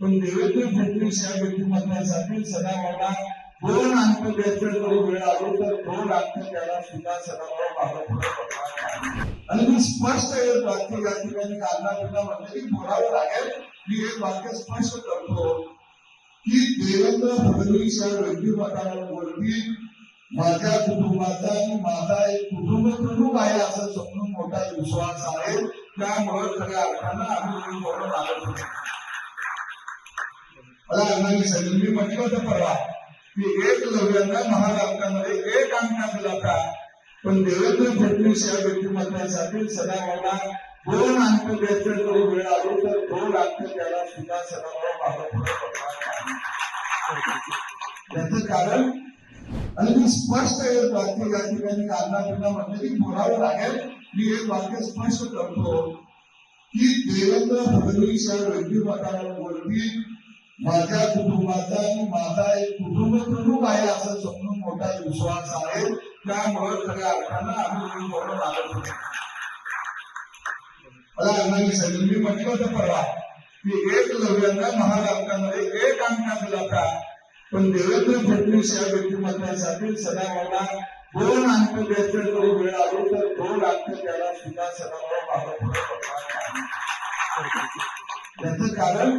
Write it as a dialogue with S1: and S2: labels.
S1: पण देवेंद्र फडणवीस या व्यक्तिमत्वासाठी सदाभाऊला दोन अंक द्यायचं जरी वेळ आलो तर दोन अंक त्याला सुद्धा सदाभाऊ मागं आणि मी स्पष्ट एक वाक्य या ठिकाणी काढला तुला म्हणजे की बोलावं लागेल. मी एक वाक्य स्पष्ट करतो की देवेंद्र फडणवीस या व्यक्तिमत्वावरती माझ्या कुटुंबाचा आणि माझा एक कुटुंब कुटुंब आहे असं समजून मोठा विश्वास आहे. त्यामुळे खऱ्या अर्थानं आम्ही बरोबर आलो होतो मला अण्णांनी सांगितलं मी म्हटलं होतं परवा की एक लव्यांना महाराष्ट्रामध्ये एक अंक दिला होता. पण देवेंद्र फडणवीस या व्यक्तिमत्वासाठी सदाभाऊला दोन अंक द्यायचं जरी वेळ आलो तर दोन अंक त्याला सुद्धा सदाभाव मागं पुढे करणार कारण आणि मी स्पष्ट एक वाक्य या ठिकाणी अण्णांना तुला म्हणजे की बोलावं लागेल. मी एक वाक्य स्पष्ट करतो की देवेंद्र फडणवीस या व्यक्तिमत्वावरती माझ्या कुटुंबाचा आणि माझा एक कुटुंब कुटुंब आहे असं समजून मोठा विश्वास आहे. त्यामुळे सगळ्या अर्थानं आम्ही बरोबर आलो होतो. मला अण्णांनी सांगितलं मी म्हटलं होतं परवा की एक लव्यांना महाराष्ट्रामध्ये एक अंक दिला होता. पण देवेंद्र फडणवीस या व्यक्तिमत्वासाठी सदाभाऊला दोन अंक द्यायचं जरी वेळ आलो तर दोन अंक त्याला सुद्धा सदाभाऊ मागं पुढे त्याचं कारण